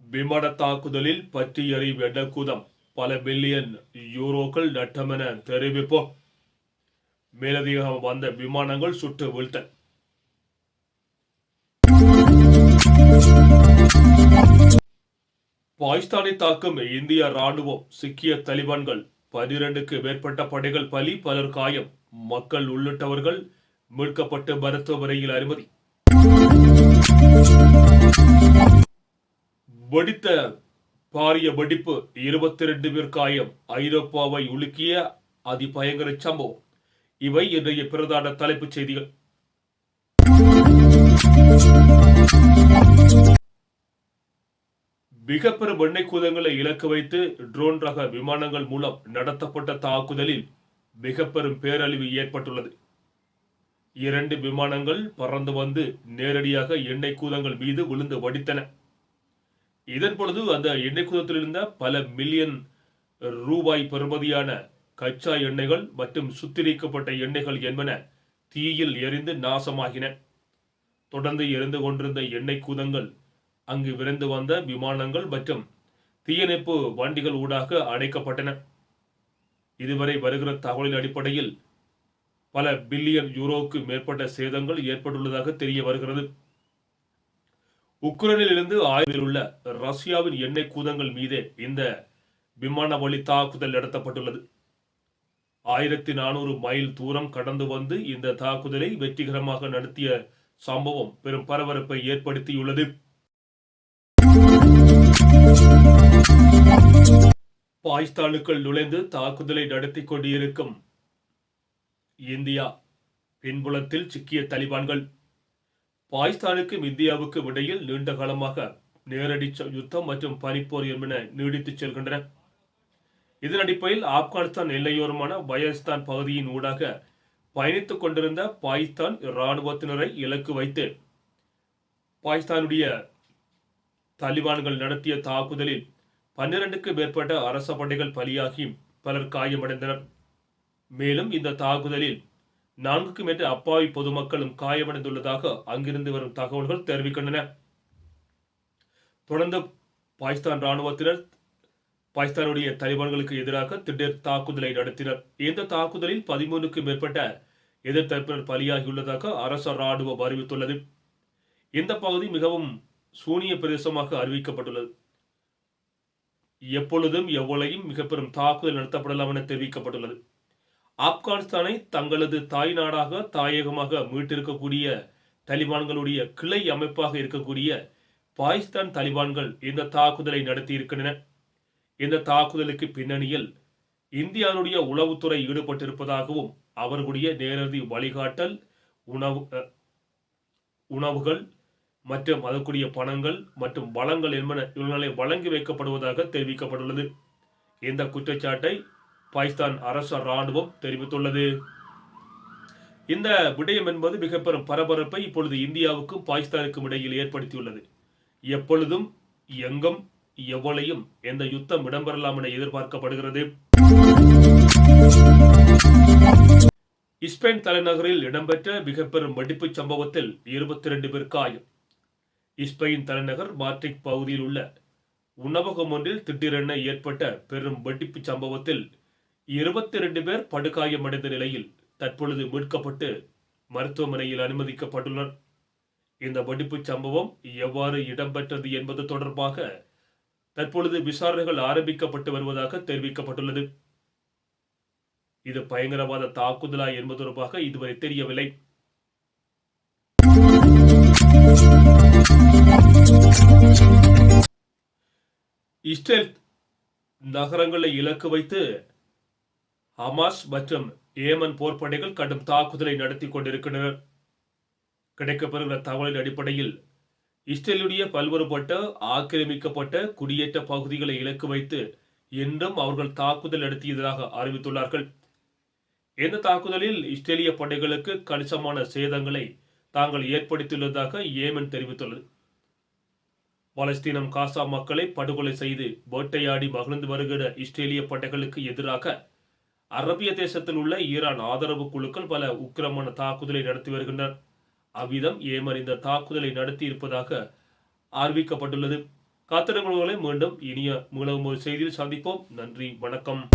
விமான தாக்குதலில் பற்றியறி வெடக்கூதம் பல பில்லியன் யூரோக்கள் நட்டமென தெரிவிப்பு மேலதிகம் வந்த விமானங்கள் சுட்டு வீழ்த்தல். பாகிஸ்தானை தாக்கும் இந்திய ராணுவம் சிக்கிய தலிபான்கள் பனிரெண்டுக்கு மேற்பட்ட படைகள் பலி பலர் காயம். மக்கள் உள்ளிட்டவர்கள் மீட்கப்பட்டு மருத்துவமனையில் அனுமதி. வெடித்த பாரிய வெடிப்பு இருபத்தி ரெண்டு பேர் காயம். ஐரோப்பாவை உலுக்கிய அதிபயங்கர சம்பவம். இவை இன்றைய பிரதான தலைப்புச் செய்திகள். மிகப்பெரும் எண்ணெய் கூதங்களை இலக்கு வைத்து ட்ரோன் ரக விமானங்கள் மூலம் நடத்தப்பட்ட தாக்குதலில் மிகப்பெரும் பேரழிவு ஏற்பட்டுள்ளது. இரண்டு விமானங்கள் பறந்து வந்து நேரடியாக எண்ணெய் கூதங்கள் மீது விழுந்து வடித்தன. இதன் பொழுது அந்த எண்ணெய் கூதத்தில் இருந்த பல மில்லியன் ரூபாய் பெறுமதியான கச்சா எண்ணெய்கள் மற்றும் சுத்திரிக்கப்பட்ட எண்ணெய்கள் என்பன தீயில் எரிந்து நாசமாகின. தொடர்ந்து எரிந்து கொண்டிருந்த எண்ணெய் கூதங்கள் அங்கு விரைந்து வந்த விமானங்கள் மற்றும் தீயணைப்பு வண்டிகள் ஊடாக அணைக்கப்பட்டன. இதுவரை வருகிற தகவலின் அடிப்படையில் பல பில்லியன் யூரோவுக்கு மேற்பட்ட சேதங்கள் ஏற்பட்டுள்ளதாக தெரிய வருகிறது. உக்ரைனில் இருந்து ஆய்வில் உள்ள ரஷ்யாவின் எண்ணெய் கூதங்கள் மீதே இந்த விமான வழி தாக்குதல் நடத்தப்பட்டுள்ளது. ஆயிரத்தி நானூறு மைல் தூரம் கடந்து வந்து இந்த தாக்குதலை வெற்றிகரமாக நடத்திய சம்பவம் பெரும் பரபரப்பை ஏற்படுத்தியுள்ளது. பாகிஸ்தானுக்குள் நுழைந்து தாக்குதலை நடத்தி கொண்டிருக்கும் இந்தியா பின்புலத்தில் சிக்கிய தலிபான்கள். பாகிஸ்தானுக்கும் இந்தியாவுக்கும் இடையில் நீண்ட காலமாக நேரடி ச- யுத்தம் மற்றும் பனிப்போர் என்பன நீடித்துச் செல்கின்றன. இதன் அடிப்படையில் ஆப்கானிஸ்தான் எல்லையோரமான பயஸ்தான் பகுதியின் ஊடாக பயணித்துக் கொண்டிருந்த பாகிஸ்தான் இராணுவத்தினரை இலக்கு வைத்து பாகிஸ்தானுடைய தலிபான்கள் நடத்திய தாக்குதலில் பன்னிரண்டுக்கு மேற்பட்ட அரச படைகள் பலியாகி பலர் காயமடைந்தனர். மேலும் இந்த தாக்குதலில் நான்குக்கும் மேற்பட்ட அப்பாவி பொதுமக்களும் காயமடைந்துள்ளதாக அங்கிருந்து வரும் தகவல்கள் தெரிவிக்கின்றன. தொடர்ந்து பாகிஸ்தான் ராணுவத்தினர் பாகிஸ்தானுடைய தலைவர்களுக்கு எதிராக திடீர் தாக்குதலை நடத்தினர். இந்த தாக்குதலில் பதிமூணுக்கும் மேற்பட்ட எதிர்த்தரப்பினர் பலியாகியுள்ளதாக அரச ராணுவம் அறிவித்துள்ளது. இந்த பகுதி மிகவும் சூனிய பிரதேசமாக அறிவிக்கப்பட்டுள்ளது. எப்பொழுதும் எவ்வளையும் மிக பெரும் தாக்குதல் நடத்தப்படலாம் என தெரிவிக்கப்பட்டுள்ளது. ஆப்கானிஸ்தானை தங்களது தாய் நாடாக தாயகமாக மீட்டிருக்கக்கூடிய தலிபான்களுடைய கிளை அமைப்பாக இருக்கக்கூடிய பாகிஸ்தான் தலிபான்கள் இந்த தாக்குதலை நடத்தியிருக்கின்றன. இந்த தாக்குதலுக்கு பின்னணியில் இந்தியாவுடைய உளவுத்துறை ஈடுபட்டிருப்பதாகவும் அவர்களுடைய நேரடி வழிகாட்டல் உணவு உணவுகள் மற்றும் அதற்குரிய பணங்கள் மற்றும் வளங்கள் என்பன இவர்களை வழங்கி வைக்கப்படுவதாக தெரிவிக்கப்பட்டுள்ளது. இந்த குற்றச்சாட்டை பாகிஸ்தான் அரச ராணுவம் தெரிவித்துள்ளது. இந்த விடயம் என்பது மிக பெரும் பரபரப்பை இப்பொழுது இந்தியாவுக்கும் பாகிஸ்தானுக்கும் இடையில் ஏற்படுத்தியுள்ளது. எப்பொழுதும் எங்கும் எவ்வளையும் எந்த யுத்தம் இடம்பெறலாம் என எதிர்பார்க்கப்படுகிறது. இஸ்பெயின் தலைநகரில் இடம்பெற்ற மிகப்பெரும் வெடிப்பு சம்பவத்தில் இருபத்தி ரெண்டு பேர் காயம். இஸ்பெயின் தலைநகர் மாட்ரிக் பகுதியில் உள்ள உணவகம் ஒன்றில் திடீரென ஏற்பட்ட பெரும் வெடிப்பு சம்பவத்தில் இருபத்தி ரெண்டு பேர் படுகாயமடைந்த நிலையில் தற்பொழுது மீட்கப்பட்டு மருத்துவமனையில் அனுமதிக்கப்பட்டுள்ளனர். இந்த வெடிப்பு சம்பவம் எவ்வாறு இடம்பெற்றது என்பது தொடர்பாக தற்பொழுது விசாரணைகள் ஆரம்பிக்கப்பட்டு வருவதாக தெரிவிக்கப்பட்டுள்ளது. இது பயங்கரவாத தாக்குதலா என்பது தொடர்பாக இதுவரை தெரியவில்லை. இஸ்ரேல் நகரங்களை இலக்கு வைத்து ஹமாஸ் மற்றும் ஏமன் போர்ப்படைகள் கடும் தாக்குதலை நடத்தி கொண்டிருக்கின்றனர் கிடைக்கப்பெறுகிற தகவலின் அடிப்படையில் இஸ்ரேலுடைய பல்வேறுபட்ட ஆக்கிரமிக்கப்பட்ட குடியேற்ற பகுதிகளை இலக்கு வைத்து இன்றும் அவர்கள் தாக்குதல் நடத்தியதாக அறிவித்துள்ளார்கள். இந்த தாக்குதலில் இஸ்ரேலிய படைகளுக்கு கணிசமான சேதங்களை தாங்கள் ஏற்படுத்தியுள்ளதாக ஏமன் தெரிவித்துள்ளது. பாலஸ்தீனம் காசா மக்களை படுகொலை செய்து வேட்டையாடி மகிழ்ந்து வருகிற இஸ்ரேலிய படைகளுக்கு எதிராக அரபிய தேசத்தில் உள்ள ஈரான் ஆதரவு குழுக்கள் பல உக்கிரமான தாக்குதலை நடத்தி வருகின்றனர் அவ்விதம் ஏமன் இந்த தாக்குதலை நடத்தி இருப்பதாக அறிவிக்கப்பட்டுள்ளது. காத்திரங்களை மீண்டும் இனிய மூலம் ஒரு செய்தியில் சந்திப்போம். நன்றி வணக்கம்.